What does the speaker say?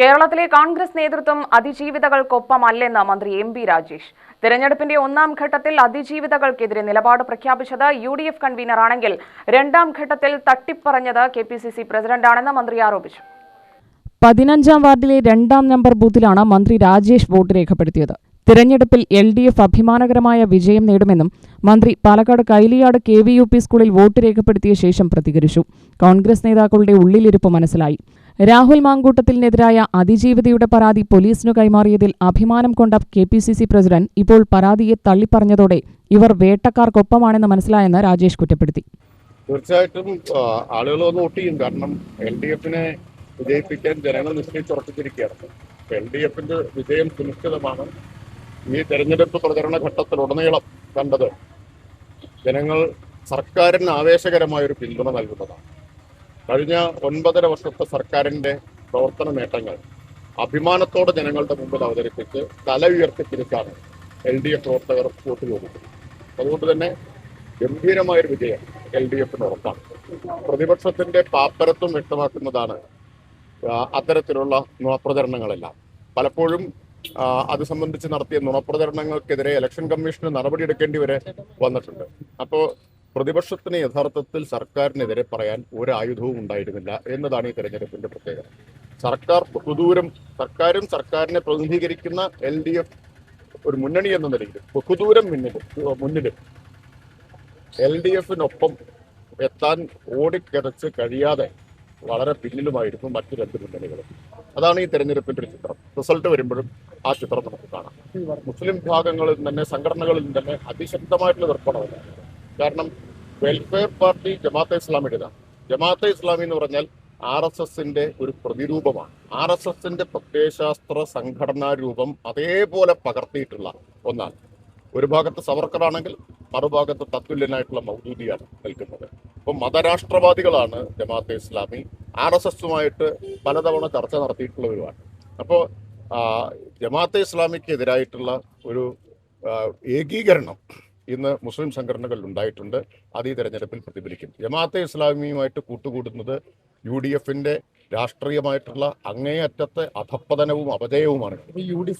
കേരളത്തിലെ കോൺഗ്രസ് നേതൃത്വം അതിജീവിതകൾക്കൊപ്പമല്ലെന്ന് മന്ത്രി എം ബി രാജേഷ്. തെരഞ്ഞെടുപ്പിന്റെ ഒന്നാം ഘട്ടത്തിൽ അതിജീവിതകൾക്കെതിരെ നിലപാട് പ്രഖ്യാപിച്ചത് യു ഡി എഫ് കൺവീനറാണെങ്കിൽ രണ്ടാം ഘട്ടത്തിൽ തട്ടിപ്പറഞ്ഞത് കെ പി സി സി പ്രസിഡന്റാണെന്ന് മന്ത്രി ആരോപിച്ചു. പതിനഞ്ചാം വാർഡിലെ രണ്ടാം നമ്പർ ബൂത്തിലാണ് മന്ത്രി രാജേഷ് വോട്ട് രേഖപ്പെടുത്തിയത്. തിരഞ്ഞെടുപ്പിൽ എൽ ഡി എഫ് അഭിമാനകരമായ വിജയം നേടുമെന്നും മന്ത്രി Palakkad Kailiyad K V U P സ്കൂളിൽ വോട്ട് രേഖപ്പെടുത്തിയ ശേഷം പ്രതികരിച്ചു. കോൺഗ്രസ് നേതാക്കളുടെ ഉള്ളിലിരുപ്പ് മനസ്സിലായി. രാഹുൽ മാങ്കൂട്ടത്തിനെതിരായ അതിജീവിതയുടെ പരാതി പോലീസിനു കൈമാറിയതിൽ അഭിമാനം കൊണ്ട K P C C president ഇപ്പോൾ പരാതിയെ തള്ളിപ്പറഞ്ഞതോടെ ഇവർ വേട്ടക്കാർക്കൊപ്പമാണെന്ന് മനസ്സിലായെന്ന് രാജേഷ് കുറ്റപ്പെടുത്തി. തീർച്ചയായിട്ടും ആളുകൾ വന്ന് വോട്ട് ചെയ്യും. കാരണം എൽ ഡി എഫിനെ വിജയിപ്പിക്കാൻ ജനങ്ങൾ നിശ്ചയിച്ചുറപ്പിച്ചിരിക്കുകയാണ് എൽ ഡി എഫിന്റെ വിജയം സുനിശ്ചിതമാണ്. ഈ തെരഞ്ഞെടുപ്പ് പ്രചരണ ഘട്ടത്തിലുടനീളം കണ്ടത് ജനങ്ങൾ സർക്കാരിന് ആവേശകരമായ ഒരു പിന്തുണ നൽകുന്നതാണ്. കഴിഞ്ഞ ഒൻപതര വർഷത്തെ സർക്കാരിന്റെ പ്രവർത്തന നേട്ടങ്ങൾ അഭിമാനത്തോടെ ജനങ്ങളുടെ മുമ്പിൽ അവതരിപ്പിച്ച് തല ഉയർത്തിപ്പിടിച്ചാണ് എൽ ഡി എഫ് പ്രവർത്തകർ വോട്ട് ചോദിക്കുന്നത് അതുകൊണ്ട് തന്നെ ഗംഭീരമായൊരു വിജയം എൽ ഡി എഫിന് ഉറപ്പാണ്. പ്രതിപക്ഷത്തിന്റെ പാപ്പരത്വം വ്യക്തമാക്കുന്നതാണ് അത്തരത്തിലുള്ള നുണപ്രചരണങ്ങളെല്ലാം. പലപ്പോഴും അത് സംബന്ധിച്ച് നടത്തിയ നുണപ്രചരണങ്ങൾക്കെതിരെ ഇലക്ഷൻ കമ്മീഷന് നടപടിയെടുക്കേണ്ടി വരെ വന്നിട്ടുണ്ട്. അപ്പോൾ പ്രതിപക്ഷത്തിന് യഥാർത്ഥത്തിൽ സർക്കാരിനെതിരെ പറയാൻ ഒരു ആയുധവും ഉണ്ടായിരുന്നില്ല എന്നതാണ് ഈ തെരഞ്ഞെടുപ്പിന്റെ പ്രത്യേകത. സർക്കാർ ബഹുദൂരം സർക്കാരും സർക്കാരിനെ പ്രതിനിധീകരിക്കുന്ന എൽ ഡി എഫ് ഒരു മുന്നണി എന്ന നിലയിൽ ബഹുദൂരം മുന്നിൽ മുന്നിലും എൽ ഡി എഫിനൊപ്പം എത്താൻ ഓടിക്കിടച്ച് കഴിയാതെ വളരെ പിന്നിലുമായിരുന്നു മറ്റു രണ്ട് മുന്നണികളും. അതാണ് ഈ തെരഞ്ഞെടുപ്പിന്റെ ഒരു ചിത്രം. റിസൾട്ട് വരുമ്പോഴും ആ ചിത്രം നമുക്ക് കാണാം. മുസ്ലിം വിഭാഗങ്ങളിൽ തന്നെ സംഘടനകളിൽ തന്നെ അതിശക്തമായിട്ടുള്ള എതിർപ്പാണ് കാരണം വെൽഫെയർ പാർട്ടി ജമാഅത്തെ ഇസ്ലാമിയുടേതാണ്. ജമാഅത്തെ ഇസ്ലാമി എന്ന് പറഞ്ഞാൽ ആർ എസ് എസിന്റെ ഒരു പ്രതിരൂപമാണ്. ആർ എസ് എസിന്റെ പ്രത്യയശാസ്ത്ര സംഘടനാ രൂപം അതേപോലെ പകർത്തിയിട്ടുള്ള ഒന്നാണ്. ഒരു ഭാഗത്ത് സവർക്കറാണെങ്കിൽ മറുഭാഗത്ത് തത്തുല്യനായിട്ടുള്ള മൗദൂദിയാണ് നിൽക്കുന്നത്. അപ്പം മതരാഷ്ട്രവാദികളാണ് ജമാഅത്തെ ഇസ്ലാമി. ആർ എസ് എസുമായിട്ട് പലതവണ ചർച്ച നടത്തിയിട്ടുള്ളവരുമാണ്. അപ്പോൾ ജമാഅത്തെ ഇസ്ലാമിക്ക് എതിരായിട്ടുള്ള ഒരു ഏകീകരണം ഇന്ന് മുസ്ലിം സംഘടനകൾ ഉണ്ടായിട്ടുണ്ട്. അത് ഈ തെരഞ്ഞെടുപ്പിൽ പ്രതിഫലിക്കും. ജമാഅത്തെ ഇസ്ലാമിയുമായിട്ട് കൂട്ടുകൂടുന്നത് യു ഡി എഫിന്റെ രാഷ്ട്രീയമായിട്ടുള്ള അങ്ങേയറ്റത്തെ അധപ്പതനവും അപജയവുമാണ്. U D